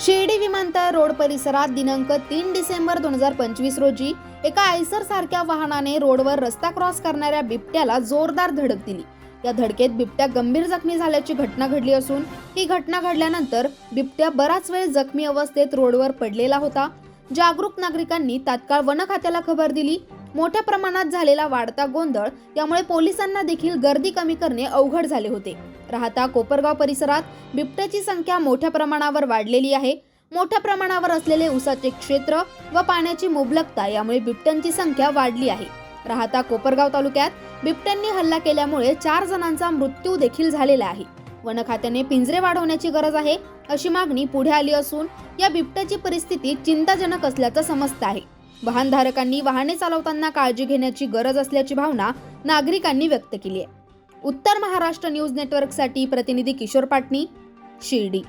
शिर्डी विमानतळ रोड परिसरात दिनांक तीन डिसेंबर दोन हजार पंचवीस रोजी एका आयसर सारख्या वाहनाने रोडवर रस्ता क्रॉस करणाऱ्या बिबट्याला जोरदार धडक दिली. या धडकेत बिबट्या गंभीर जखमी झाल्याची घटना घडली असून ही घटना घडल्यानंतर बिबट्या बराच वेळ जखमी अवस्थेत रोडवर पडलेला होता. जागरूक नागरिकांनी तात्काळ वन खात्याला खबर दिली. मोठ्या प्रमाणात झालेला वाढता गोंधळ यामुळे पोलिसांना देखील गर्दी कमी करणे अवघड झाले होते. राहता कोपरगाव परिसरात बिबट्याची संख्या मोठ्या प्रमाणावर वाढलेली आहे. मोठ्या प्रमाणावर असलेले उसाचे क्षेत्र व पाण्याची मुबलकता यामुळे बिबट्यांची संख्या वाढली आहे. राहता कोपरगाव तालुक्यात बिबट्यांनी हल्ला केल्यामुळे चार जणांचा मृत्यू देखील झालेला आहे. वन खात्याने पिंजरे वाढवण्याची गरज आहे अशी मागणी पुढे आली असून या बिबट्याची परिस्थिती चिंताजनक असल्याचं समजतं आहे. वाहनधारकांनी वाहने चालवताना काळजी घेण्याची गरज असल्याची भावना नागरिकांनी व्यक्त केली आहे. उत्तर महाराष्ट्र न्यूज नेटवर्कसाठी प्रतिनिधी किशोर पाटणी शिर्डी.